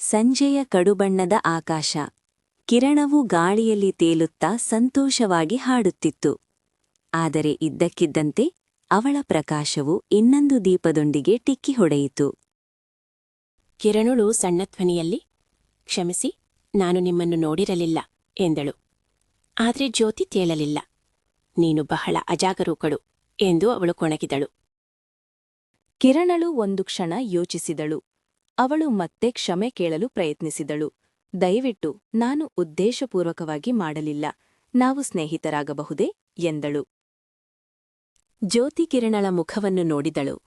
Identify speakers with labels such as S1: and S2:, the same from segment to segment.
S1: ಸಂಜೆಯ ಕಡುಬಣ್ಣದ ಆಕಾಶ. ಕಿರಣವು ಗಾಳಿಯಲ್ಲಿ ತೇಲುತ್ತಾ ಸಂತೋಷವಾಗಿ ಹಾಡುತ್ತಿತ್ತು. ಆದರೆ ಇದ್ದಕ್ಕಿದ್ದಂತೆ ಅವಳ ಪ್ರಕಾಶವು ಇನ್ನೊಂದು ದೀಪದೊಂದಿಗೆ ಟಿಕ್ಕಿ ಹೊಡೆಯಿತು.
S2: ಕಿರಣುಳು ಸಣ್ಣ ಧ್ವನಿಯಲ್ಲಿ ಕ್ಷಮಿಸಿ ನಾನು ನಿಮ್ಮನ್ನು ನೋಡಿರಲಿಲ್ಲ ಎಂದಳು. ಆದರೆ ಜ್ಯೋತಿ ತೇಳಲಿಲ್ಲ. ನೀನು ಬಹಳ ಅಜಾಗರೂಕಳು ಎಂದು ಅವಳು ಕೊಣಗಿದಳು.
S3: ಕಿರಣಳು ಒಂದು ಕ್ಷಣ ಯೋಚಿಸಿದಳು. ಅವಳು ಮತ್ತೆ ಕ್ಷಮೆ ಕೇಳಲು ಪ್ರಯತ್ನಿಸಿದಳು. ದಯವಿಟ್ಟು ನಾನು ಉದ್ದೇಶಪೂರ್ವಕವಾಗಿ ಮಾಡಲಿಲ್ಲ. ನಾವು ಸ್ನೇಹಿತರಾಗಬಹುದೇ? ಎಂದಳು.
S2: ಜ್ಯೋತಿ ಕಿರಣಳ ಮುಖವನ್ನು ನೋಡಿದಳು.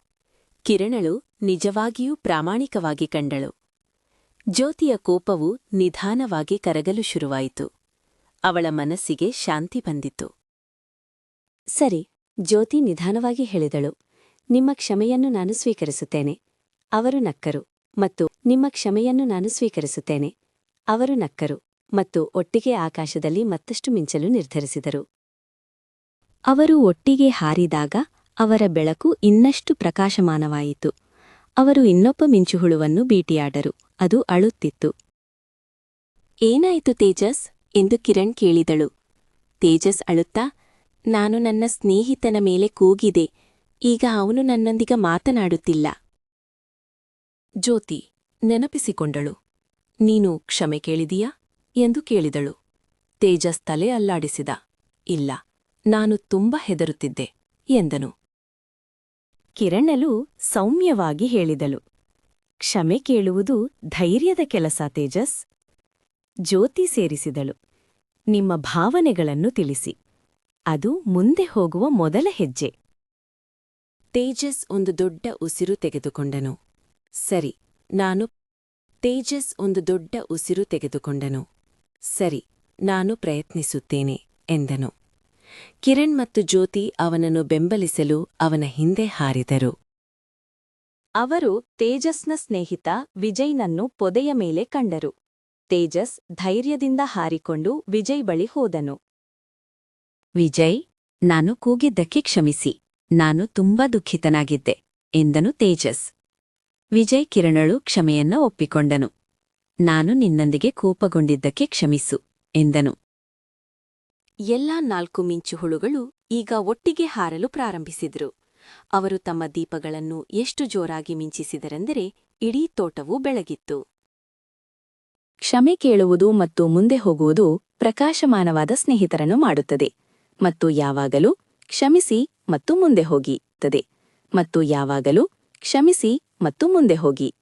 S2: ಕಿರಣಳು ನಿಜವಾಗಿಯೂ ಪ್ರಾಮಾಣಿಕವಾಗಿ ಕಂಡಳು. ಜ್ಯೋತಿಯ ಕೋಪವು ನಿಧಾನವಾಗಿ ಕರಗಲು ಶುರುವಾಯಿತು. ಅವಳ ಮನಸ್ಸಿಗೆ ಶಾಂತಿ ಬಂದಿತು
S1: ಸರಿ, ಜ್ಯೋತಿ ನಿಧಾನವಾಗಿ ಹೇಳಿದಳು. ನಿಮ್ಮ ಕ್ಷಮೆಯನ್ನು ನಾನು ಸ್ವೀಕರಿಸುತ್ತೇನೆ. ಅವರು ನಕ್ಕರು. ಮತ್ತು ನಿಮ್ಮ ಕ್ಷಮೆಯನ್ನು ನಾನು ಸ್ವೀಕರಿಸುತ್ತೇನೆ. ಅವರು ನಕ್ಕರು ಮತ್ತು ಒಟ್ಟಿಗೆ ಆಕಾಶದಲ್ಲಿ ಮತ್ತಷ್ಟು ಮಿಂಚಲು ನಿರ್ಧರಿಸಿದರು. ಅವರು ಒಟ್ಟಿಗೆ ಹಾರಿದಾಗ ಅವರ ಬೆಳಕು ಇನ್ನಷ್ಟು ಪ್ರಕಾಶಮಾನವಾಯಿತು. ಅವರು ಇನ್ನೊಬ್ಬ ಮಿಂಚುಹುಳುವನ್ನು ಭೇಟಿಯಾಡರು ಅದು ಅಳುತ್ತಿತ್ತು.
S2: ಏನಾಯಿತು ತೇಜಸ್? ಎಂದು ಕಿರಣ್ ಕೇಳಿದಳು. ತೇಜಸ್ ಅಳುತ್ತಾ, ನಾನು ನನ್ನ ಸ್ನೇಹಿತನ ಮೇಲೆ ಕೂಗಿದೆ, ಈಗ ಅವನು ನನ್ನೊಂದಿಗೆ ಮಾತನಾಡುತ್ತಿಲ್ಲ.
S3: ಜ್ಯೋತಿ ನೆನಪಿಸಿಕೊಂಡಳು. ನೀನು ಕ್ಷಮೆ ಕೇಳಿದೀಯಾ? ಎಂದು ಕೇಳಿದಳು. ತೇಜಸ್ ತಲೆ ಅಲ್ಲಾಡಿಸಿದ. ಇಲ್ಲ, ನಾನು ತುಂಬ ಹೆದರುತ್ತಿದ್ದೆ, ಎಂದನು.
S1: ಕಿರಣಲು ಸೌಮ್ಯವಾಗಿ ಹೇಳಿದಳು. ಕ್ಷಮೆ ಕೇಳುವುದು ಧೈರ್ಯದ ಕೆಲಸ, ತೇಜಸ್. ಜ್ಯೋತಿ ಸೇರಿಸಿದಳು. ನಿಮ್ಮ ಭಾವನೆಗಳನ್ನು ತಿಳಿಸಿ. ಅದು ಮುಂದೆ ಹೋಗುವ ಮೊದಲ ಹೆಜ್ಜೆ.
S2: ತೇಜಸ್ ಒಂದು ದೊಡ್ಡ ಉಸಿರು ತೆಗೆದುಕೊಂಡನು. ಸರಿ, ನಾನು ತೇಜಸ್ ಒಂದು ದೊಡ್ಡ ಉಸಿರು ತೆಗೆದುಕೊಂಡನು. ಸರಿ, ನಾನು ಪ್ರಯತ್ನಿಸುತ್ತೇನೆ, ಎಂದನು. ಕಿರಣ್ ಮತ್ತು ಜ್ಯೋತಿ ಅವನನ್ನು ಬೆಂಬಲಿಸಲು ಅವನ ಹಿಂದೆ ಹಾರಿದರು.
S3: ಅವರು ತೇಜಸ್ನ ಸ್ನೇಹಿತ ವಿಜಯ್ನನ್ನು ಪೊದೆಯ ಮೇಲೆ ಕಂಡರು. ತೇಜಸ್ ಧೈರ್ಯದಿಂದ ಹಾರಿಕೊಂಡು ವಿಜಯ್ ಬಳಿ ಹೋದನು.
S1: ವಿಜಯ್, ನಾನು ಕೂಗಿದ್ದಕ್ಕೆ ಕ್ಷಮಿಸಿ, ನಾನು ತುಂಬಾ ದುಃಖಿತನಾಗಿದ್ದೆ, ಎಂದನು ತೇಜಸ್. ವಿಜಯ್ ಕಿರಣಳು ಕ್ಷಮೆಯನ್ನ ಒಪ್ಪಿಕೊಂಡನು. ನಾನು ನಿನ್ನೊಂದಿಗೆ ಕೋಪಗೊಂಡಿದ್ದಕ್ಕೆ ಕ್ಷಮಿಸು, ಎಂದನು.
S2: ಎಲ್ಲಾ ನಾಲ್ಕು ಮಿಂಚು ಹುಳುಗಳು ಈಗ ಒಟ್ಟಿಗೆ ಹಾರಲು ಪ್ರಾರಂಭಿಸಿದರು. ಅವರು ತಮ್ಮ ದೀಪಗಳನ್ನು ಎಷ್ಟು ಜೋರಾಗಿ ಮಿಂಚಿಸಿದರೆಂದರೆ ಇಡೀ ತೋಟವು ಬೆಳಗಿತ್ತು.
S3: ಕ್ಷಮೆ ಕೇಳುವುದು ಮತ್ತು ಮುಂದೆ ಹೋಗುವುದು ಪ್ರಕಾಶಮಾನವಾದ ಸ್ನೇಹಿತರನ್ನು ಮಾಡುತ್ತದೆ ಮತ್ತು ಯಾವಾಗಲೂ ಕ್ಷಮಿಸಿ ಮತ್ತು ಮುಂದೆ ಹೋಗಿ ಮತ್ತು ಯಾವಾಗಲೂ ಕ್ಷಮಿಸಿ ಮತ್ತು ಮುಂದೆ ಹೋಗಿ.